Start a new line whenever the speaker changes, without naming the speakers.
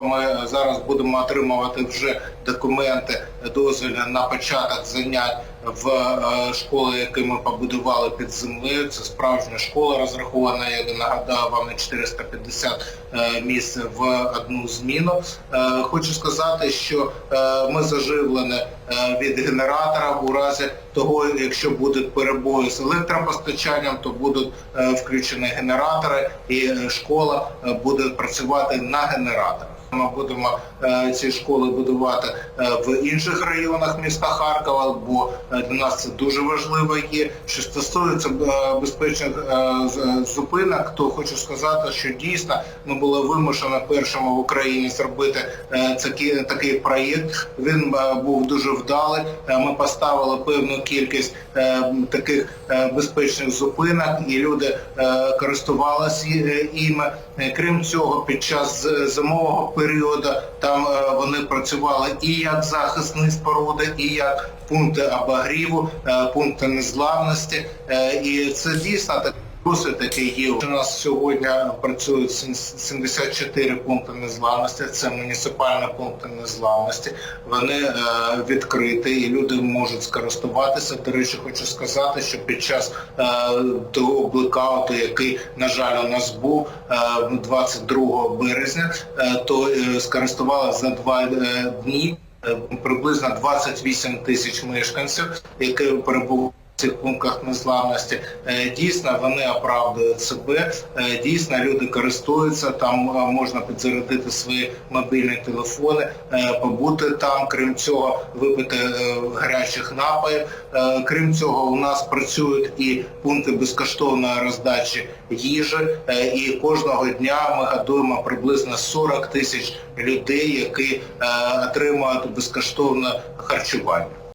Ми зараз будемо отримувати вже документи дозвільні на початок занять в е, школи, які ми побудували під землею. Це справжня школа розрахована, я нагадаю вам на 450 е, місць в одну зміну. Е, Хочу сказати, що ми заживлені від генератора у разі того, якщо будуть перебої з електропостачанням, то будуть включені генератори, і школа буде працювати на генераторах. Ми будемо е, ці школи будувати е, в інших районах міста Харкова, бо е, для нас це дуже важливо є. Що стосується безпечних зупинок, то хочу сказати, що дійсно ми були вимушені першими в Україні зробити такий, такий проєкт. Він був дуже вдалий. Ми поставили певну кількість таких безпечних зупинок, і люди користувалися іми. Крім цього, під час зимового періоду там е, вони працювали і як захисні споруди, і як пункти обогріву, е, пункти незламності. Е, І це дійсно так. Досвід такий є. У нас сьогодні працюють 74 пункти незламності. Це муніципальні пункти незламності. Вони е, відкриті і люди можуть скористуватися. До речі, хочу сказати, що під час е, того блекауту, який, на жаль, у нас був е, 22 березня, е, то е, скористувалися за два дні приблизно 28 тисяч мешканців, які перебували цих пунктах незламності. Е, Дійсно, вони оправдують себе, Е, дійсно люди користуються, там е, можна підзарядити свої мобільні телефони, побути там, крім цього, випити гарячих напоїв. Крім цього, у нас працюють і пункти безкоштовної роздачі їжі, і кожного дня ми годуємо приблизно 40 тисяч людей, які отримують безкоштовне харчування.